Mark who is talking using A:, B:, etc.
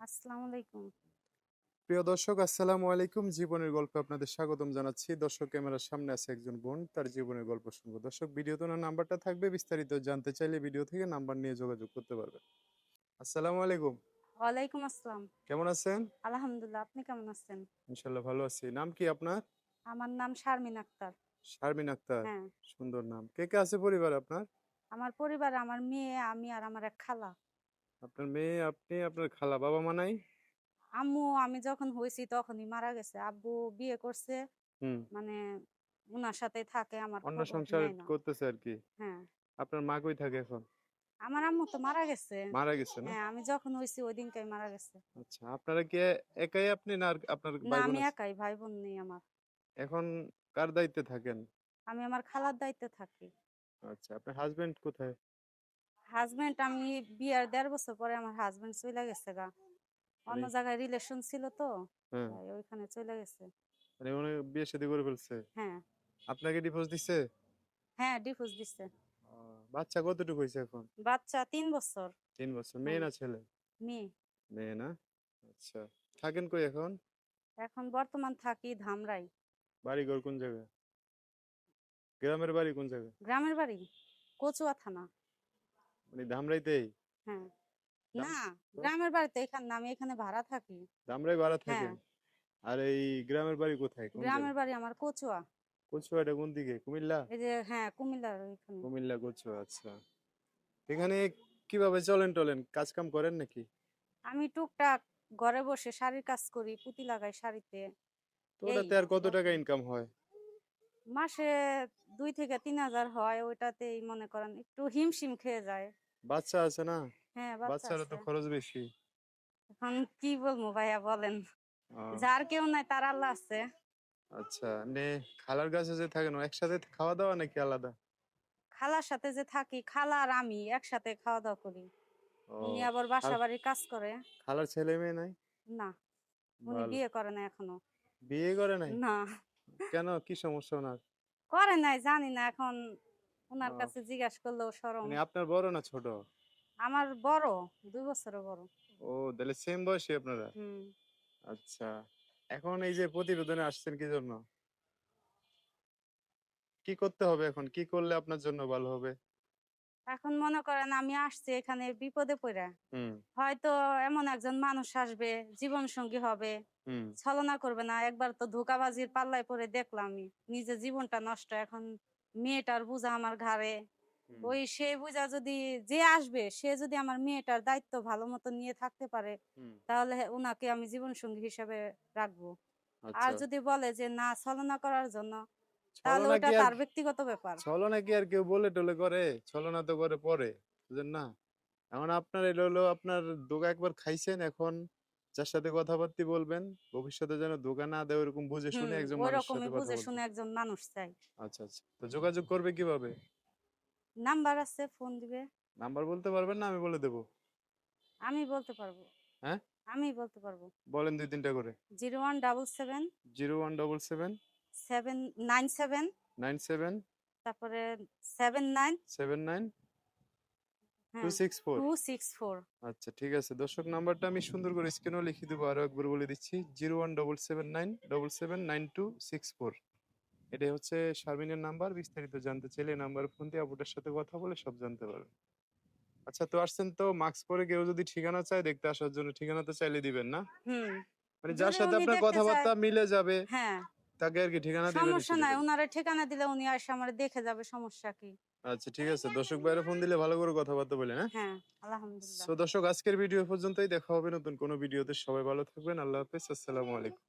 A: আসসালামু আলাইকুম।
B: প্রিয় দর্শক আসসালামু আলাইকুম। জীবনের গল্পে আপনাদের স্বাগতম জানাচ্ছি। দর্শক ক্যামেরার সামনে আছে একজন বোন তার জীবনের গল্প শুনব। দর্শক ভিডিওতে ওনার নাম্বারটা থাকবে। বিস্তারিত জানতে চাইলে ভিডিও থেকে নাম্বার নিয়ে যোগাযোগ করতে পারবেন। আসসালামু আলাইকুম।
A: ওয়ালাইকুম আসসালাম।
B: কেমন আছেন?
A: আলহামদুলিল্লাহ আপনি কেমন আছেন?
B: ইনশাল্লাহ ভালো আছি। নাম কি আপনার?
A: আমার নাম শারমিন আক্তার।
B: শারমিন আক্তার।
A: হ্যাঁ।
B: সুন্দর নাম। কে কে আছে পরিবার আপনার?
A: আমার পরিবারে আমার মেয়ে আমি আর আমার এক খালা।
B: আপনার মেয়ে আপনি আপনার খালা বাবা মা নাই?
A: আম্মু আমি যখন হয়েছি তখনই মারা গেছে। আব্বু বিয়ে করছে। মানে উনার সাথে থাকে আমার
B: অন্য সংসার করতেছে আর কি?
A: হ্যাঁ।
B: আপনার মা কই থাকে এখন?
A: আমার আম্মু তো মারা গেছে।
B: মারা গেছে না?
A: হ্যাঁ আমি যখন হয়েছি ওই দিনটাই মারা গেছে।
B: আচ্ছা আপনারা কি একাই আপনি না আপনার ভাই বোন
A: আমি একাই ভাই বোন নেই আমার।
B: এখন কার দায়িত্বে থাকেন?
A: আমি আমার খালার দায়িত্বে থাকি।
B: আচ্ছা আপনার হাজবেন্ড কোথায়?
A: হাজবেন্ড আমি বিয়ার দেড় বছর পরে আমার হাজবেন্ড চলে গেছে গা। অন্য
B: মানে-
A: জায়গায় রিলেশন ছিল তো তাই ওইখানে চলে গেছে।
B: মানে উনি বিয়ে শাদী করে ফেলছে?
A: হ্যাঁ।
B: আপনাকে ডিভোর্স দিছে?
A: হ্যাঁ ডিভোর্স দিছে।
B: বাচ্চা কতটুকু হয়েছে এখন?
A: বাচ্চা তিন বছর।
B: তিন বছর মেয়ে
A: হ্যাঁ।
B: না ছেলে?
A: মেয়ে।
B: মেয়ে না? আচ্ছা থাকেন কই এখন?
A: এখন বর্তমান থাকি ধামরাই।
B: বাড়ি ঘর কোন জায়গায়? গ্রামের বাড়ি কোন জায়গায়?
A: গ্রামের বাড়ি কচুয়া থানা।
B: মানে ধামরাইতেই?
A: হ্যাঁ। না গ্রামের বাড়িতে এখানে না, আমি এখানে ভাড়া থাকি।
B: ধামরাই ভাড়া
A: হ্যাঁ।
B: থাকেন আর এই গ্রামের বাড়ি কোথায়?
A: গ্রামের বাড়ি আমার কচুয়া।
B: কচুয়াটা কোন দিকে? কুমিল্লা?
A: এই যে হ্যাঁ কুমিল্লার ওইখানে।
B: কুমিল্লা কচুয়া আচ্ছা। এখানে কীভাবে চলেন টলেন? কাজ কাম করেন নাকি?
A: আমি টুকটাক ঘরে বসে শাড়ির কাজ করি পুঁতি লাগাই শাড়িতে।
B: তো ওটাতে আর কত টাকা ইনকাম হয়?
A: মাসে দুই থেকে তিন হাজার হয় ওইটাতেই মনে করেন একটু হিমশিম খেয়ে যায়।
B: বাচ্চা আছে না?
A: হ্যাঁ বাচ্চা
B: বাচ্চারা তো খরচ বেশি।
A: এখন কি বলব ভাইয়া বলেন। যার কেউ নাই তার আল্লাহ আছে।
B: আচ্ছা নে খালার কাছে যে থাকেন একসাথে খাওয়া দাওয়া নাকি আলাদা?
A: খালার সাথে যে থাকি খালা আর আমি একসাথে খাওয়া দাওয়া করি উনি আবার বাসা বাড়ির কাজ করে।
B: খালার ছেলে মেয়ে নাই?
A: না উনি বিয়ে করে না এখনও।
B: বিয়ে করে নাই?
A: না।
B: কেন? কি সমস্যা ওনার?
A: করে নাই জানি না এখন
B: ওনার
A: কাছে জিজ্ঞাসা করলেও সরম।
B: মানে আপনার বড় না ছোট?
A: আমার বড় দুই বছরের বড়।
B: ও তাহলে সেম বয়সী আপনারা?
A: হুম।
B: আচ্ছা এখন এই যে প্রতিবেদনে আসছেন কি জন্য? কি করতে হবে এখন? কি করলে আপনার জন্য ভালো হবে?
A: এখন মনে করেন আমি আসছি এখানে বিপদে পড়ে। হয়তো এমন একজন মানুষ আসবে জীবন সঙ্গী হবে ছলনা করবে না একবার তো ধোকাবাজির পাল্লায় পরে দেখলাম আমি নিজের জীবনটা নষ্ট এখন মেয়েটার বোঝা আমার ঘাড়ে। ওই সে বোঝা যদি যে আসবে সে যদি আমার মেয়েটার দায়িত্ব ভালো মতো নিয়ে থাকতে পারে তাহলে উনাকে আমি জীবন সঙ্গী হিসেবে রাখব। আর
B: আচ্ছা।
A: যদি বলে যে না ছলনা করার জন্য তাহলে ওটা তার ব্যক্তিগত ব্যাপার।
B: ছলনা কি আর কেউ বলে টলে করে? ছলনা তো করে পরে না? এখন আপনার হলো আপনার দোকা একবার খাইছেন এখন যার সাথে কথাবার্তা বলবেন ভবিষ্যতে যেন দোকা না দেয় ওরকম বুঝে শুনে একজন সাথে কথা
A: বুঝে শুনে একজন মানুষ চাই।
B: আচ্ছা আচ্ছা। তো যোগাযোগ করবে কীভাবে?
A: নাম্বার আছে ফোন দিবে।
B: নাম্বার বলতে পারবেন না আমি বলে দেবো?
A: আমি বলতে পারব।
B: হ্যাঁ?
A: আমি বলতে পারব।
B: বলেন দুই তিনটা করে।
A: Zero one double seven
B: zero one double seven
A: seven nine seven.
B: Nine seven.
A: তারপরে সেভেন নাইন।
B: Seven nine? আচ্ছা ঠিক আছে। দর্শক নাম্বারটা আমি সুন্দর করে স্ক্রিনেও লিখে দেবো আরও একবার বলে দিচ্ছি। Zero one double seven nine double seven nine two six four এটাই হচ্ছে শারমিনের নাম্বার। বিস্তারিত জানতে চাইলে নাম্বার ফোন দিয়ে আপুটার সাথে কথা বলে সব জানতে পারবেন। আচ্ছা তো আসছেন তো মাস্ক পরে কেউ যদি ঠিকানা চায় দেখতে আসার জন্য ঠিকানা তো চাইলে দিবেন না?
A: হুম।
B: মানে যার সাথে আপনার কথাবার্তা মিলে যাবে।
A: হ্যাঁ।
B: তাকে আর কি ঠিকানা দিবেন
A: সমস্যা নাই ওনারে ঠিকানা দিলে উনি আসে আমার দেখে যাবে সমস্যা কি?
B: আচ্ছা ঠিক আছে। দর্শক বাইরে ফোন দিলে ভালো করে কথাবার্তা বলেন হ্যাঁ?
A: হ্যাঁ আলহামদুলিল্লাহ।
B: সো দর্শক আজকের ভিডিও পর্যন্তই। দেখা হবে নতুন কোনো ভিডিওতে সবাই ভালো থাকবেন। আল্লাহ হাফেজ। আসসালামু আলাইকুম।